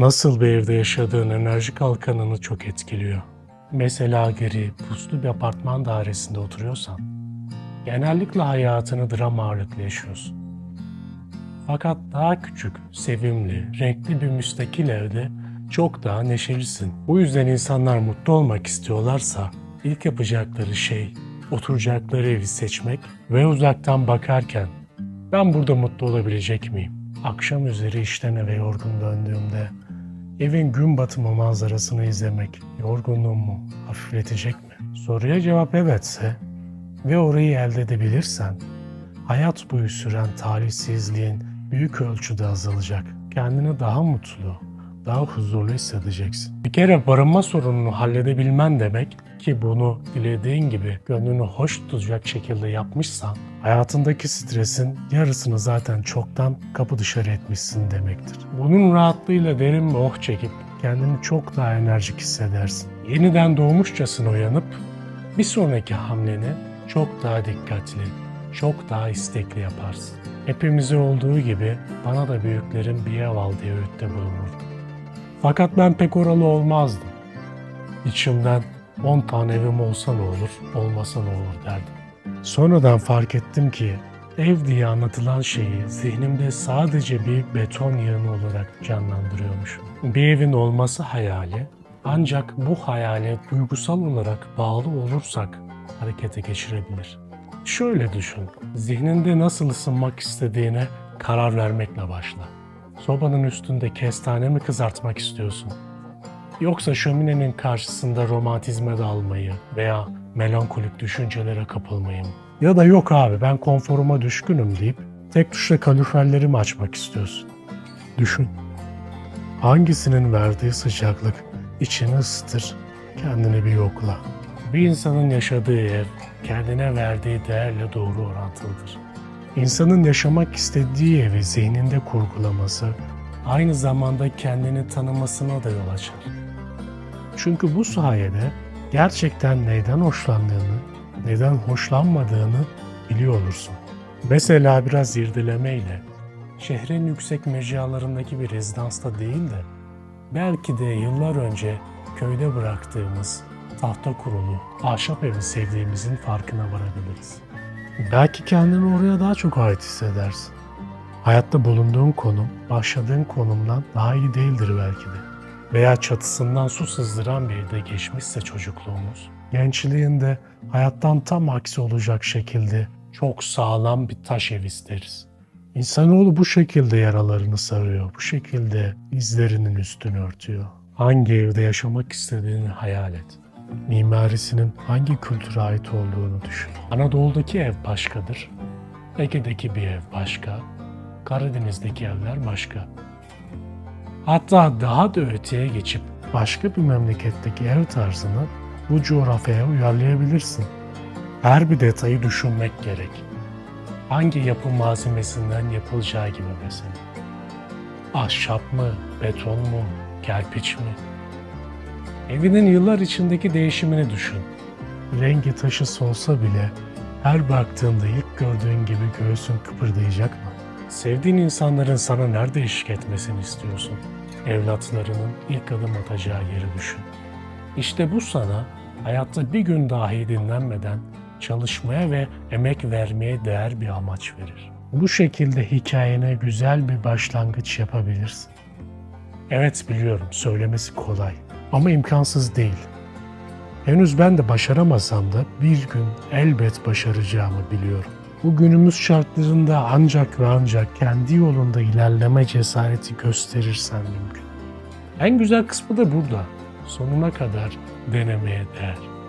nasıl bir evde yaşadığın enerji kalkanını çok etkiliyor. Mesela gri, puslu bir apartman dairesinde oturuyorsan, genellikle hayatını dram ağırlıklı yaşıyorsun. Fakat daha küçük, sevimli, renkli bir müstakil evde çok daha neşelisin. Bu yüzden insanlar mutlu olmak istiyorlarsa ilk yapacakları şey oturacakları evi seçmek ve uzaktan bakarken ben burada mutlu olabilecek miyim? Akşam üzeri işten eve yorgun döndüğümde evin gün batımı manzarasını izlemek yorgunluğumu hafifletecek mi? Soruya cevap evetse ve orayı elde edebilirsen hayat boyu süren talihsizliğin büyük ölçüde azalacak. Kendini daha mutlu, daha huzurlu hissedeceksin. Bir kere barınma sorununu halledebilmen demek ki bunu dilediğin gibi gönlünü hoş tutacak şekilde yapmışsan hayatındaki stresin yarısını zaten çoktan kapı dışarı etmişsin demektir. Bunun rahatlığıyla derin bir oh çekip kendini çok daha enerjik hissedersin. Yeniden doğmuşçasına uyanıp bir sonraki hamleni çok daha dikkatli, çok daha istekli yaparsın. Hepimize olduğu gibi bana da büyüklerin bir ev al diye öğütte bulunur. Fakat ben pek oralı olmazdım. İçimden 10 tane evim olsa ne olur, olmasa ne olur derdim. Sonradan fark ettim ki ev diye anlatılan şeyi zihnimde sadece bir beton yığını olarak canlandırıyormuşum. Bir evin olması hayali ancak bu hayale duygusal olarak bağlı olursak harekete geçirebilir. Şöyle düşün, zihninde nasıl ısınmak istediğine karar vermekle başla. Sobanın üstünde kestane mi kızartmak istiyorsun? Yoksa şöminenin karşısında romantizme dalmayı veya melankolik düşüncelere kapılmayı mı? Ya da yok abi ben konforuma düşkünüm deyip tek tuşla kaloriferlerimi açmak istiyorsun. Düşün. Hangisinin verdiği sıcaklık içini ısıtır, kendini bir yokla. Bir insanın yaşadığı ev kendine verdiği değerle doğru orantılıdır. İnsanın yaşamak istediği evi zihninde kurgulaması aynı zamanda kendini tanımasına da yol açar. Çünkü bu sayede gerçekten neyden hoşlandığını, neden hoşlanmadığını biliyor olursun. Mesela biraz irdelemeyle şehrin yüksek mecralarındaki bir rezidansta değil de belki de yıllar önce köyde bıraktığımız tahta kurulu ahşap evi sevdiğimizin farkına varabiliriz. Belki kendini oraya daha çok ait hissedersin. Hayatta bulunduğun konum, başladığın konumdan daha iyi değildir belki de. Veya çatısından su sızdıran bir evde geçmişse çocukluğumuz, gençliğinde hayattan tam aksi olacak şekilde çok sağlam bir taş ev isteriz. İnsanoğlu bu şekilde yaralarını sarıyor, bu şekilde izlerinin üstünü örtüyor. Hangi evde yaşamak istediğini hayal et. Mimarisinin hangi kültüre ait olduğunu düşün. Anadolu'daki ev başkadır. Ege'deki bir ev başka. Karadeniz'deki evler başka. Hatta daha da öteye geçip başka bir memleketteki ev tarzını bu coğrafyaya uyarlayabilirsin. Her bir detayı düşünmek gerek. Hangi yapı malzemesinden yapılacağı gibi mesela. Ahşap mı, beton mu, kerpiç mi? Evinin yıllar içindeki değişimini düşün. Rengi taşı olsa bile her baktığında ilk gördüğün gibi göğsün kıpırdayacak mı? Sevdiğin insanların sana nerede eşlik etmesini istiyorsun? Evlatlarının ilk adım atacağı yeri düşün. İşte bu sana hayatta bir gün dahi dinlenmeden çalışmaya ve emek vermeye değer bir amaç verir. Bu şekilde hikayene güzel bir başlangıç yapabilirsin. Evet biliyorum söylemesi kolay ama imkansız değil. Henüz ben de başaramasam da bir gün elbet başaracağımı biliyorum. Bu günümüz şartlarında ancak ve ancak kendi yolunda ilerleme cesareti gösterirsen mümkün. En güzel kısmı da burada. Sonuna kadar denemeye değer.